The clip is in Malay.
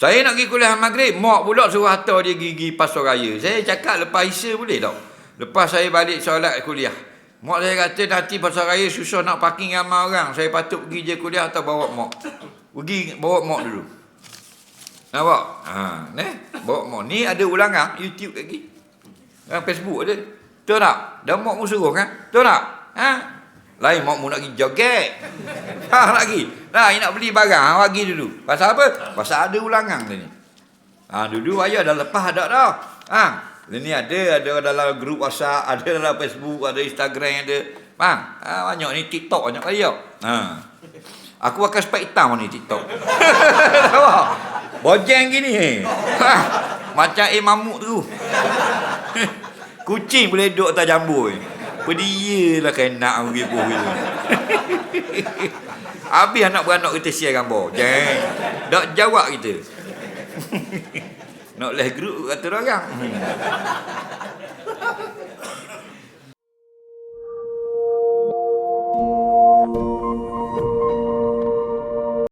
Saya nak pergi kuliah maghrib, mak pula suruh hantar dia gigi pasar raya. Saya cakap lepas Isya boleh tak? Lepas saya balik solat kuliah. Mak saya kata nanti pasar raya susah nak parking ramai orang. Saya patut pergi je kuliah atau bawa mak. Pergi bawa mak dulu. Nampak? Ha, ne? Bawa mak. Ni ada ulangan YouTube lagi. Ha, Facebook ada. Betul tak? Dan mak mu suruh kan? Betul tak? Ha? Lain mak mu nak pergi joget. Ha, lagi. Nah, nak beli barang, ha, bagi dulu. Pasal apa? Pasal ada ulangan tadi. Ha, dulu ayah dah lepas dah dah. Ha, ini ada, ada dalam grup WhatsApp, ada dalam Facebook, ada Instagram, ada. Faham? Ha, banyak ni TikTok banyak kaya. Ha. Aku akan spek hitam ni TikTok. Bojeng gini. Ha, macam eh mamuk tu. Kucing boleh duduk atas jambu ni. Pedialah kena pergi buh itu. Habis anak beranak kita share gambar. Jeng. Tak jawab kita. Nak leh grup kata orang. Hmm.